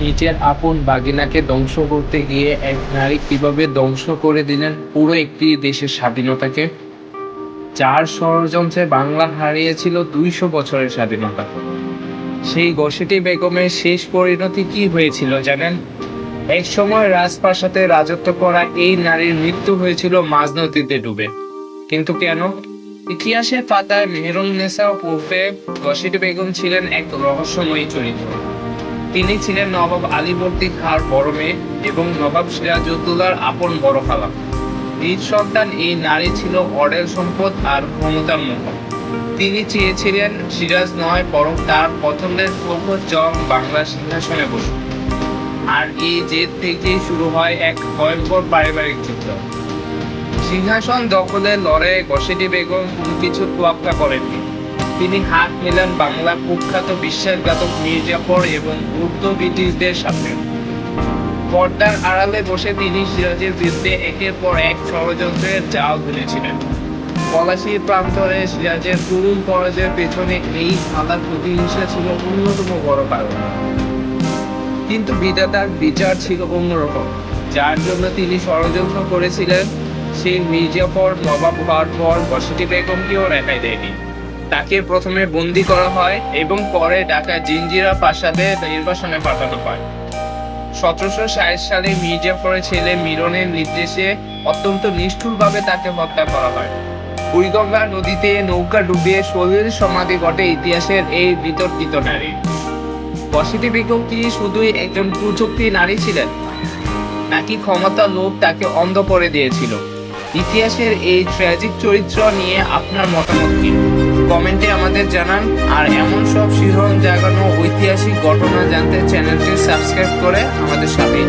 নিজের আপন বাগিনাকে ধ্বংস করতে গিয়ে এক নারী কীভাবে ধ্বংস করে দিলেন পুরো একটি দেশের স্বাধীনতাকে? যার ষড়যন্ত্রে বাংলা হারিয়েছিল দুইশো বছরের স্বাধীনতা। সেই গসিটি বেগমের শেষ পরিণতি কি হয়েছিল জানেন? এক সময় রাজপ্রাসাদে রাজত্ব করা এই নারীর মৃত্যু হয়েছিল মাঝ নদীতে ডুবে। কিন্তু কেন? ইতিহাসের পাতায় মেহরুন নেসা পূর্বে গসিটি বেগম ছিলেন এক রহস্যময়ী চরিত্র। তিনি ছিলেন নবাব আলীবর্দী খাঁর বড় মেয়ে এবং নবাব সিরাজউদ্দৌলার আপন বড় খালা। নিজ সন্তান এই নারী ছিল অডেল সম্পদ আর ক্ষমতার মোহ। তিনি চেয়েছিলেন সিরাজ নয়, বরং তার পছন্দের প্রভু জং বাংলা সিংহাসনে বসুন আর এই জেদ থেকেই শুরু হয় এক ভয়ঙ্কর পারিবারিক যুদ্ধ। সিংহাসন দখলের লড়াইয়ে গসেটি বেগম কোনো কিছু তোয়াক্কা করেননি। তিনি হাত মেলান বাংলা কুখ্যাত বিশ্বাসঘাতক মির্জাফর এবং উর্দ ব্রিটিশদের সাথে পর্দার আড়ালে বসে তিনি সিরাজের বিরুদ্ধে একের পর এক ষড়যন্ত্রের জাল ধরেছিলেন। পলাশির প্রান্তরে সিরাজের করুণ পরাজয়ের পেছনে এই সাদা প্রতিহিংসা ছিল অন্যতম বড় কারণ। কিন্তু বিধাতার বিচার ছিল অন্যরকম। যার জন্য তিনি ষড়যন্ত্র করেছিলেন, সেই মির্জাফর নবাব হওয়ার পর বসতি বেগমকেও রেখাই দেয়নি। তাকে প্রথমে বন্দি করা হয় এবং পরে ঢাকা জিঞ্জিরা প্রাসাদে নির্বাসনে পাঠানো হয়। সতেরোশো ষাট সালে মির্জাফরের ছেলে মিরনের নির্দেশে অত্যন্ত নিষ্ঠুরভাবে তাকে হত্যা করা হয়। বুড়িগঙ্গা নদীতে নৌকা ডুবিয়ে শরীর সমাধি ঘটে ইতিহাসের এই বিতর্কিত নারী। বসতি বেগম কি শুধুই একজন কুচক্রী নারী ছিলেন? নাকি ক্ষমতা লোভ তাকে অন্ধ করে দিয়েছিল? ইতিহাসের এই ট্র্যাজিক চরিত্র নিয়ে আপনার মতামত কি? কমেন্টে আমাদের জানান। আর এমন সব শিহরণ জাগানো ঐতিহাসিক ঘটনা জানতে চ্যানেলটি সাবস্ক্রাইব করে আমাদের সাথে